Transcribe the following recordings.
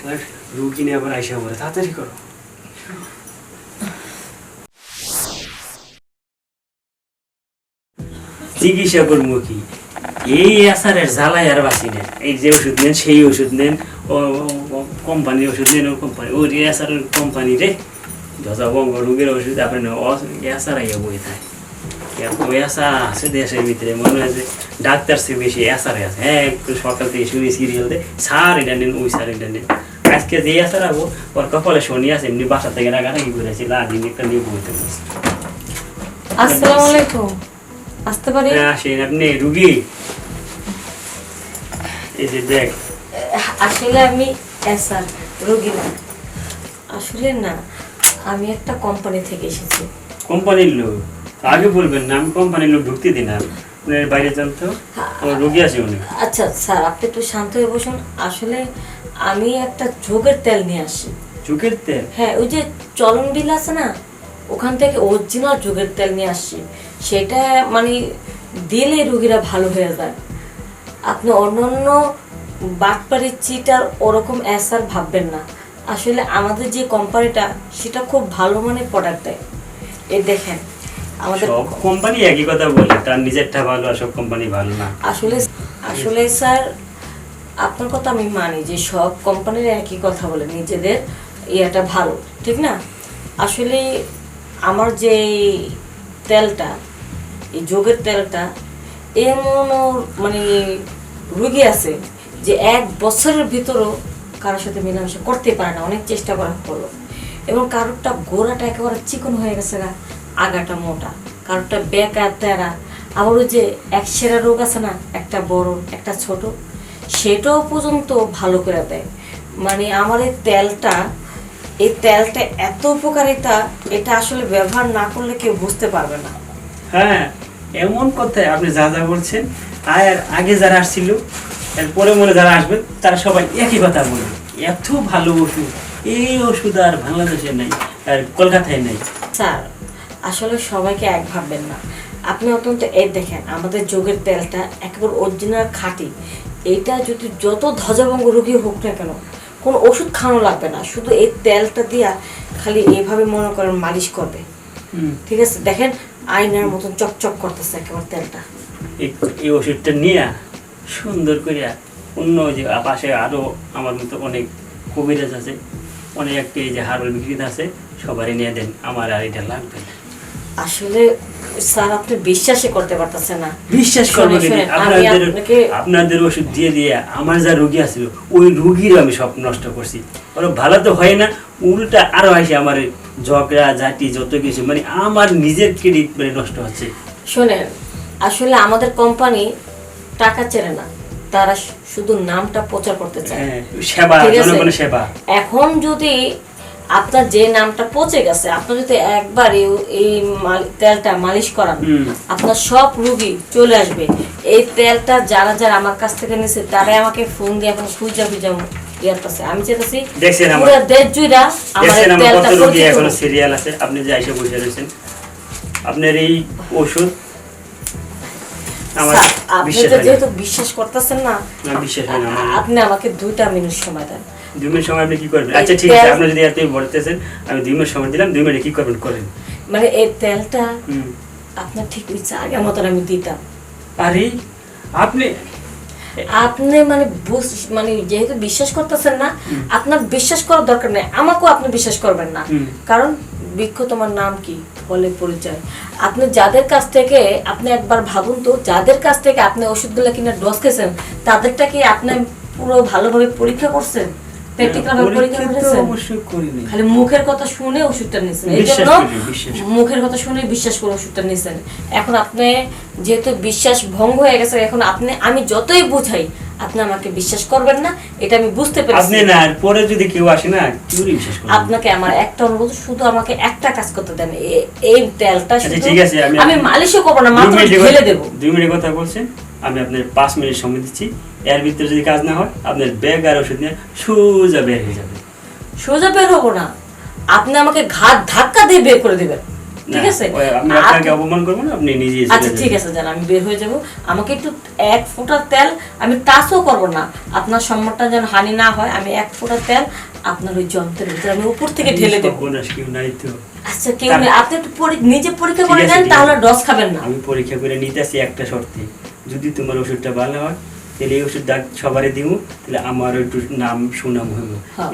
এবার রুগী নিয়ে আবার আইসা বলে, তাড়াতাড়ি করো। চিকিৎসা করব কি? এই আসারের জ্বালায় আর বাঁচি নেন এই যে ওষুধ নেন, সেই ওষুধ নেন, ও কোম্পানির ওষুধ নেন, ও কোম্পানি ও রে আসারের কোম্পানি রে। যত বঙ্গ রোগের ওষুধ আপনি এসার আইয়া বই থাকে ওই আসা আছে দেশের ভিতরে, মনে হয় যে ডাক্তার সে বেশি এসারে আছে। হ্যাঁ একটু সকাল থেকে শুয়ে সিরিয়াল দেয় সার এটা নেন, ওই সার এটা নেন। আজকে যে আসার আবো ওর কপালে শনি আছে এমনি বাসা থেকে রাগারাগি করেছি লাদিন একটা নিয়ে বইতে আসসালামু আলাইকুম আসতে পারি হ্যাঁ আসেন আপনি রুগী এই যে দেখ আসলে আমি রোগী না আসলে না আমি একটা কোম্পানি থেকে এসেছি। কোম্পানির লোক আগে বলবেন না আমি কোম্পানির লোক ঢুকতে দিন না বাইরে যান তো আমার রুগী আছে অনেক আচ্ছা স্যার আপনি একটু শান্ত হয়ে বসুন। আসলে আমি একটা যোগের তেল নিয়ে আসি। চোখের তেল? হ্যাঁ ওই যে চলন বিল আছে না ওখান থেকে অরিজিনাল যোগের তেল নিয়ে আসছি সেটা মানে দিলে রুগীরা ভালো হয়ে যায়। আপনি অন্যান্য বাটপাড়ির চিটার ওরকম অ্যাসার ভাববেন না। আসলে আমাদের যে কোম্পানিটা সেটা খুব ভালো মানের প্রোডাক্ট দেয়। এই দেখেন আমাদের সব কোম্পানি একই কথা বলে তার নিজেরটা ভালো আর সব কোম্পানি ভালো না। আসলে আসলে স্যার আপনার কথা আমি মানি যে সব কোম্পানির একই কথা বলে, নিজেদের ইয়েটা ভালো, ঠিক না? আসলে আমার যে তেলটা, এই যোগের তেলটা, এমনও মানে রুগী আছে যে এক বছরের ভিতরও কারোর সাথে মেলামেশা করতে পারে না, অনেক চেষ্টা করার পরও এবং কারোরটা গোড়াটা একেবারে চিকন হয়ে গেছে না আগাটা মোটা, কারোরটা বেকা, তেরা। আবার ওই যে এক সেরা রোগ আছে না, একটা বড়, একটা ছোট সেটাও পর্যন্ত ভালো করে দেয়। মানে আমার এই তেলটা এই তেলটা এত উপকারিতা এটা আসলে ব্যবহার না করলে কেউ বুঝতে পারবে না। হ্যাঁ এমন কথায় আপনি যা যা বলছেন আর আগে যারা আসছিল এরপরে মনে যারা আসবে তারা সবাই একই কথা বলবে এত ভালো ওষুধ এই ওষুধ আর বাংলাদেশে নেই আর কলকাতায় নেই। স্যার আসলে সবাইকে এক ভাববেন না। আপনি অত্যন্ত এই দেখেন আমাদের যোগের তেলটা একেবারে অরিজিনাল খাঁটি। এটা যদি যত ধ্বজাভঙ্গ রোগী হোক না কেন কোনো ওষুধ খাওয়ানো লাগবে না। শুধু এই তেলটা দিয়া খালি এভাবে মনে করেন মালিশ করবে। ঠিক আছে? দেখেন আয়নার মতন চকচক করতেছে একেবারে তেলটা। এই- ওষুধটা নিয়ে সুন্দর করে অন্য যে পাশে আরও আমার মতো অনেক কবিরাজ আছে অনেক একটি এই যে হারল বিক্রিত আছে সবারই নিয়ে দেন। আমার আর এটা লাগবে না। আসলে স্যার আপনি বিশ্বাসই করতে পারতেছে না। বিশ্বাস করব আপনাদের আপনাদের ওষুধ দিয়ে দিয়ে আমার যা রোগী আছিল ওই রুগীর আমি সব নষ্ট করছি। ওরা ভালো তো হয় না উল্টা আরও আসে আমার ঝগড়া জাতি যত কিছু। মানে আমার নিজের ক্রেডিট মানে নষ্ট হচ্ছে। শোনেন আসলে আমাদের কোম্পানি টাকা চেনে না। তারা শুধু নামটা প্রচার করতে চায়। হ্যাঁ, সেবা সেবা। এখন যদি আপনার যে নামটা পচে গেছে আপনি যদি একবার এই- তেলটা মালিশ করান আপনার সব রুগী চলে আসবে। এই তেলটা যারা যারা আমার কাছ থেকে নিছে তারাই আমাকে ফোন দিয়ে এখন খুঁজা খুঁজা ইয়ার কাছে আমি পুরো দেশ জুড়া আমার তেলটা রোগী পরিচিত সিরিয়াল আছে আপনি যে বসে রয়েছেন। আপনার এই ওষুধ আপনি তো যেহেতু বিশ্বাস করতেছেন না না, বিশ্বাস হয় না আপনি আমাকে দুইটা মিনিট সময় দেন। সময় আপনি কি করবেন? আচ্ছা ঠিক আছে আপনি যদি এত বলতেছেন আমি সময় দিলাম দুই মিনিটে কি করবেন করেন। মানে এই তেলটা আপনার ঠিক আগের মতন আমি দিতাম। আরে আপনি আপনি মানে মানে যেহেতু বিশ্বাস করতেছেন না আপনার বিশ্বাস করার দরকার নেই। আমাকেও আপনি বিশ্বাস করবেন না। কারণ বৃক্ষ তোমার নাম কি? বলে পরিচয়। আপনি যাদের কাছ থেকে আপনি একবার ভাবুন তো যাদের কাছ থেকে আপনি ওষুধগুলো কিনে ডোজ খেয়েছেন তাদেরটা কি আপনি পুরো ভালোভাবে পরীক্ষা করছেন? প্র্যাকটিক্যাল ভাবে পরীক্ষা পরীক্ষা তো করেছেন অবশ্যই করিনি। খালি মুখের কথা শুনে ওষুধটা নিছেন। এই জন্য করি, বিশ্বাস করি। মুখের কথা শুনে বিশ্বাস করে ওষুধটা নিছেন। এখন আপনি যেহেতু বিশ্বাস ভঙ্গ হয়ে গেছে এখন আপনি আমি যতই বুঝাই আপনি আমাকে বিশ্বাস করবেন না এটা আমি বুঝতে আপনি পেরেছি না পরে যদি কেউ আসে না কি বিশ্বাস করবেন? আপনাকে আমার একটা অনুরোধ শুধু আমাকে একটা কাজ করতে দেন। এই তেলটা আচ্ছা, শুধু ঠিক আছে, আমি- মালিশও করব না মাত্র ঢেলে কথা- দেবো। দুই মিনিট কথা বলছেন? আমি আপনার পাঁচ মিনিট সময় দিচ্ছি। এর ভিতরে যদি কাজ না হয় আপনার ব্যাগ আর ওষুধ নিয়ে সোজা বের হয়ে যাবে সোজা বের হব না। আপনি আমাকে ঘাট ধাক্কা দিয়ে বের করে দেবেন। ঠিক আছে? আমি আপনাকে অপমান করব না আপনি নিজে আচ্ছা ঠিক আছে যান আমি বের হয়ে যাব। আমাকে একটু এক ফোঁটা তেল আমি টাচও করব না। আপনার সম্মানটা যেন হানি না হয় আমি এক ফোঁটা তেল আপনার ওই যন্ত্রের ভিতরে আমি উপর থেকে ঢেলে দেবো। কেউ নাই তো। আচ্ছা কেউ আপনি একটু নিজে পরীক্ষা করে নেন তাহলে ডস খাবেন না। আমি পরীক্ষা করে নিতেছি একটা শর্তে। যদি তোমার ওষুধটা ভালো হয় তাহলে এই ওষুধ ডাক সবারই দিব তাহলে আমার একটু নাম সুনাম হইব। হ্যাঁ।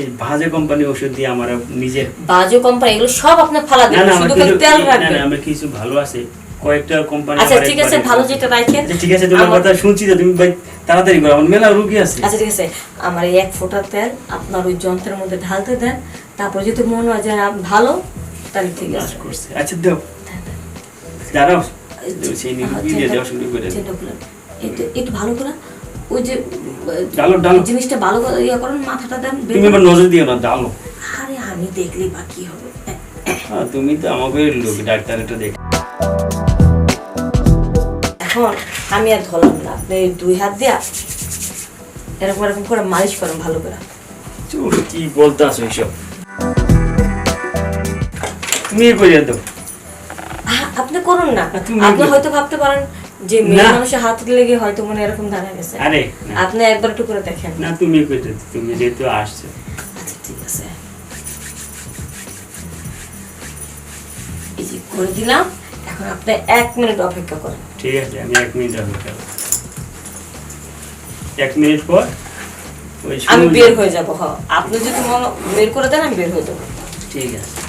এই বাজে কোম্পানি ওষুধ দিয়ে আমার নিজের বাজে কোম্পানি এগুলো সব আপনি ফালা দেবেন শুধু খালি তেল রাখবেন। না আমার কিছু ভালো আছে। কয়েকটা কোম্পানি আচ্ছা ঠিক আছে ভালো যেটা রাখেন আচ্ছা ঠিক আছে তোমার কথা শুনছি তো তুমি ভাই তাড়াতাড়ি করো আমার মেলা রুগী আছে। আচ্ছা ঠিক আছে আমার এক ফোঁটা তেল আপনার ওই যন্ত্রের মধ্যে ঢালতে দেন তারপর যদি মনে হয় যে ভালো তাহলে ঠিক আছে। আচ্ছা দাও। দাঁড়াও। সেই হ্যাঁ, দিয়ে দেওয়া শুরু করে দাও। চেনটা খুলেন। একটু একটু ভালো করে। ওই যে ডালো ডালো। জিনিসটা ভালো করে ইয়ে করেন মাথাটা দেন তুমি করেন। নজর দিও না ডালো। আরে আমি দেখলেই বা কি হবে? হ্যাঁ তুমি তো আমাকে লোক ডাক্তারটা দেখ। এখন আমি আর ধরলাম না। আপনি দুই হাত দিয়া এরকম এরকম করে মালিশ করেন ভালো করে। চুর কি বলতে আসো এইসব? তুমি করিয়া দাও করুন না। আপনি হয়তো ভাবতে পারেন যে মেয়ে মানুষের হাত লেগে হয়তো মনে এরকম দাঁড়া গেছে। আরে আপনি একবার একটু করে দেখেন। না তুমি দাও, তুমি যেহেতু আসছো। আচ্ছা ঠিক আছে। এই যে করে দিলাম এখন আপনি এক মিনিট অপেক্ষা করেন। ঠিক আছে আমি এক মিনিট অপেক্ষা করব। এক মিনিট পর আমি বের হয়ে যাব হ। আপনি যদি মনে বের করে দেন আমি বের হয়ে যাব। ঠিক আছে।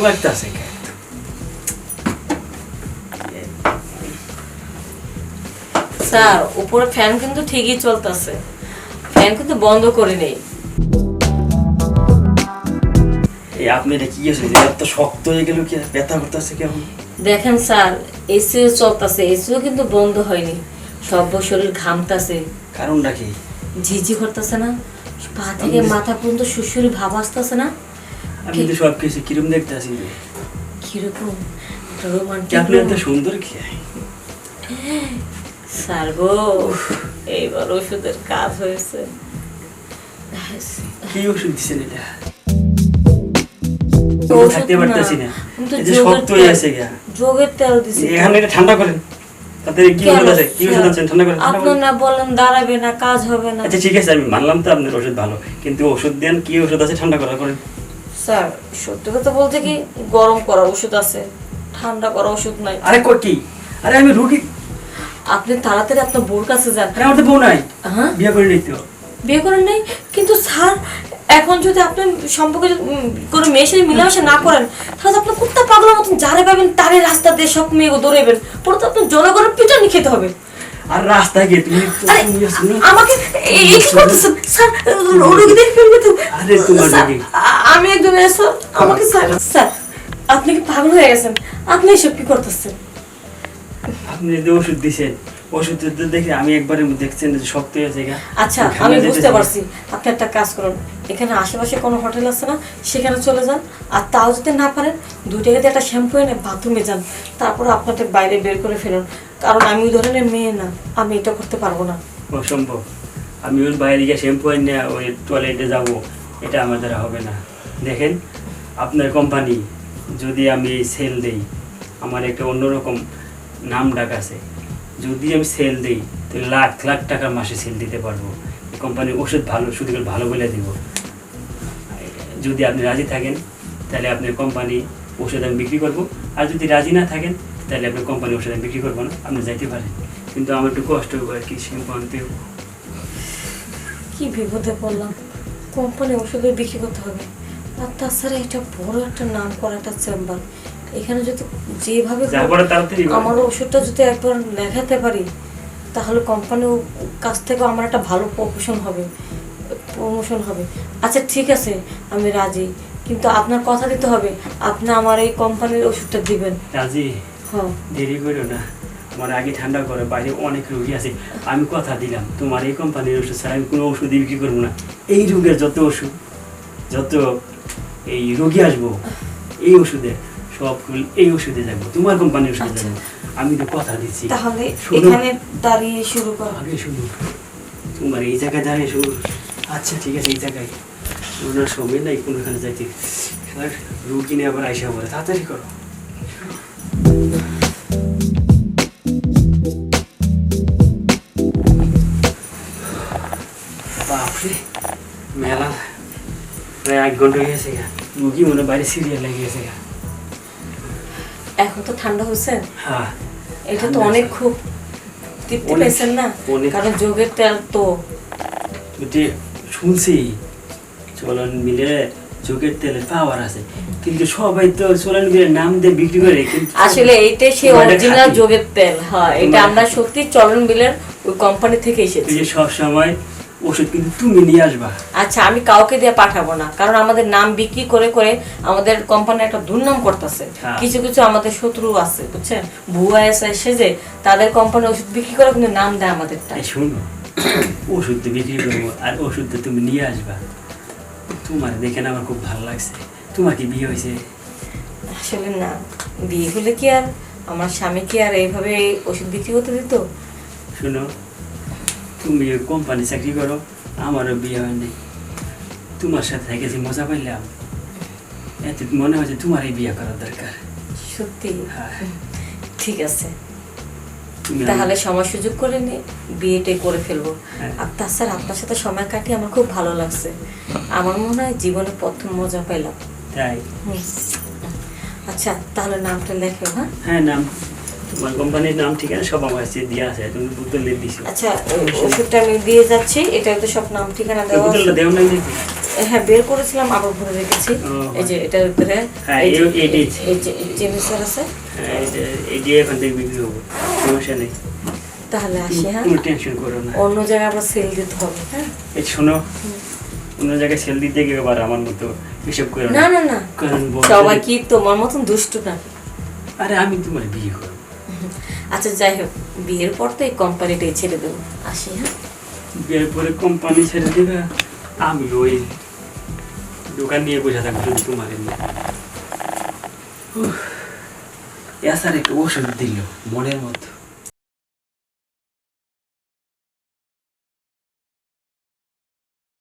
গরম লাগতেছে স্যার উপরে ফ্যান কিন্তু ঠিকই চলতেছে। ফ্যান কিন্তু বন্ধ করে নেই। এই আপনি এটা কি হয়েছে এত শক্ত হয়ে গেল কি? ব্যথা করতেছে কেমন দেখেন স্যার এসিও চলতেছে এসিও কিন্তু বন্ধ হয়নি। সব শরীর ঘামতাছে। কারণটা কি? ঝিঝি করতেছে না। পা থেকে মাথা পর্যন্ত সুসুরি ভাব আসতেছে না। আমি তো সব কিছু কিরম দেখতে আসি কীরকম? রোমান্টিক আপনি এত সুন্দর কি? স্যার গো এইবার ওষুধের কাজ হয়েছে। কি ওষুধ দিচ্ছেন এটা? থাকতে পারতেছি না। যে শক্ত হয়ে আছে গা। যোগের তেল দিছি। এখানে এটা ঠান্ডা করেন। তাতে কি কেন? ওষুধ আছে? কি ওষুধ আছে? ঠান্ডা করেন আপনার না বলেন দাঁড়াবে না কাজ হবে না। আচ্ছা ঠিক আছে আমি মানলাম তো আপনার ওষুধ ভালো। কিন্তু ওষুধ দেন কি ওষুধ আছে ঠান্ডা করা করেন। স্যার সত্যি কথা বলতে কি গরম করা ওষুধ আছে ঠান্ডা করা ওষুধ নাই। আরে কই কি? আরে আমি রুগী। আপনি তাড়াতাড়ি আপনার বউর কাছে যান। আরে আমার তো বউ নাই। হ্যাঁ? বিয়ে করে নিতে। বিয়ে করেন নাই? কিন্তু স্যার এখন যদি আপনি সম্পর্কে কোনো মেয়ের সাথে মিলামেশা না করেন তাহলে আপনি কুত্তা পাগলের মতন যারে পাবেন তারে রাস্তা দিয়ে সব মেয়ে দৌড়াবেন পরে তো আপনার জনগণের পিটানি খেতে হবে। আর রাস্তায় গিয়ে তুমি। আমাকে এই কি করতেছ স্যার রোগীদের ফেলবে তো। আরে তোমার রোগী। আমি একজন এসো আমাকে স্যার স্যার আপনি কি পাগল হয়ে গেছেন? আপনি এসব কি করতেছেন? আপনি যে ওষুধ দিছেন ওষুধ দেখে আমি একবারে দেখছেন যে শক্ত হয়ে আছে আচ্ছা আমি বুঝতে পারছি। আপনি একটা কাজ করুন। এখানে আশেপাশে কোনো হোটেল আছে না সেখানে চলে যান। আর তাও যদি না পারেন দুই টাকাতে একটা শ্যাম্পু এনে বাথরুমে যান। তারপর আপনাদের বাইরে বের করে ফেলুন। কারণ আমি ওই ধরনের মেয়ে না আমি এটা করতে পারব না। অসম্ভব। আমি ওর বাইরে গিয়ে শ্যাম্পু এনে ওই টয়লেটে যাব এটা আমার দ্বারা হবে না। দেখেন আপনার কোম্পানি যদি আমি সেল দেই আমার একটা অন্যরকম নাম ডাক আছে। যদি আমি সেল দিই, তাহলে লাখ লাখ টাকা মাসে সেল দিতে পারব। কোম্পানির ওষুধ ভালো শুধু ভালো বলে দিব। যদি আপনি রাজি থাকেন, তাহলে আপনার কোম্পানি ওষুধ আমি বিক্রি করব। আর যদি রাজি না থাকেন, তাহলে আপনার কোম্পানি ওষুধ আমি বিক্রি করব না, আপনি যাইতে পারেন। কিন্তু আমার একটু কষ্ট হবে আর কি আনতে কি বিপদে পড়লাম? কোম্পানি ওষুধের বিক্রি করতে হবে। আর তাছাড়া এটা বড় একটা নাম করা একটা চেম্বার। এখানে যদি যেভাবে। আমার ওষুধটা যদি একবার লেখাতে পারি তাহলে কোম্পানির কাছ থেকে আমার একটা ভালো প্রমোশন হবে প্রমোশন হবে। আচ্ছা ঠিক আছে আমি রাজি। কিন্তু আপনার কথা দিতে হবে আপনি আমার এই কোম্পানির ওষুধটা দিবেন। রাজি? হ্যাঁ। দেরি করো না। আমার আগে ঠান্ডা করে বাইরে অনেক রোগী আছে। আমি কথা দিলাম তোমার এই কোম্পানির ওষুধ ছাড়া আমি কোনো ওষুধই বিক্রি করব না। এই রোগের যত ওষুধ যত এই রোগী আসব এই ওষুধে সব এই ওষুধে যাব তোমার কোম্পানির ওষুধে আচ্ছা। যাব। আমি তো কথা দিচ্ছি। তাহলে এখানে দাঁড়িয়ে শুরু করো। আগে শুনো। তোমার এই জায়গায় দাঁড়িয়ে শুরু। আচ্ছা ঠিক আছে এই জায়গায়। ওনার সময় নাই কোনোখানে যাইতে। আর রুগী নিয়ে আবার আইসা বলে তাড়াতাড়ি করো। বাপরে মেলা প্রায় এক ঘণ্টা হয়ে গেছে গা। রুগী মনে বাইরে সিরিয়াল লেগে গেছে গা। এখন তো ঠান্ডা হয়েছে। হ্যাঁ এটা তো অনেক খুব তৃপ্তি পেয়েছেন না? কারণ যোগের তেল তো। শুনছি চলন মিলে চোখের তেলের পাওয়ার আছে। কিন্তু সবাই তো চলন মিলে নাম দিয়ে বিক্রি করে কিন্তু আসলে এইটাই সেই অরিজিনাল যোগের তেল হ্যাঁ এটা আমরা সত্যি চলন বিলের ওই কোম্পানি থেকে এসেছি। সব সময় ওষুধ কিন্তু তুমি নিয়ে আসবা। আচ্ছা আমি কাউকে দিয়ে পাঠাবো না। কারণ আমাদের নাম বিক্রি করে করে আমাদের কোম্পানি একটা দুর্নাম করতেছে। হ্যাঁ। কিছু কিছু আমাদের শত্রু আছে বুঝছেন? ভুয়া এসে এসে যে তাদের কোম্পানি ওষুধ বিক্রি করে কিন্তু নাম দেয় আমাদেরটা। শুনো ওষুধ বিক্রি করব আর ওষুধ তুমি নিয়ে আসবা। তোমার দেখে আমার খুব ভালো লাগছে। তোমার কি বিয়ে হয়েছে? আসলে না। বিয়ে হলে কি আর? আমার স্বামী কি আর এইভাবে ওষুধ বিক্রি করতে দিত? শুনো তুমি কোম্পানি চাকরি করো আমারও বিয়ে হয়নি। তোমার সাথে থেকেছি মজা পাইলাম। এত মনে হয় যে তোমারই বিয়ে করার দরকার। সত্যি? হ্যাঁ। ঠিক আছে। তাহলে সময় সুযোগ করে নি বিয়েটাই করে ফেলব। হ্যাঁ। আর তাছাড়া আপনার সাথে সময় কাটিয়ে আমার খুব ভালো লাগছে। আমার মনে হয় জীবনে প্রথম মজা পাইলাম। তাই। আচ্ছা তাহলে নামটা লেখো হ্যাঁ? হ্যাঁ নাম তোমার কোম্পানির নাম ঠিক আছে সব আমার কাছে দেওয়া আছে তুমি বোতলে দিছো আচ্ছা ওষুধটা আমি দিয়ে যাচ্ছি এটা তো সব নাম ঠিকানা দেওয়া আছে। বোতলটা দেও নাই নাকি? হ্যাঁ বের করেছিলাম আবার ভরে রেখেছি এই যে এটার ভিতরে হ্যাঁ, এই যে- যে জেমিসার আছে হ্যাঁ এই দিয়ে এখান থেকে বিক্রি হব সমস্যা নেই। তাহলে আসি হ্যাঁ? তুমি টেনশন করো না। অন্য জায়গায় আবার সেল দিতে হবে হ্যাঁ? এই শোনো অন্য জায়গায় সেল দিতে গিয়ে আবার আমার মতো হিসেব করো না। না না সবাই কি তোমার মতন দুষ্ট না? আরে আমি তোমার বিয়ে করব। আচ্ছা যাই হোক, বিয়ের পর তো এই কোম্পানিটাই ছেড়ে দেবো। আসি হ্যাঁ? বিয়ের পরে কোম্পানি ছেড়ে দেবে? আমি ওই দোকান নিয়ে বসে থাকব যদি তোমার এসার একটু ওষুধ দিল, মনের মতো।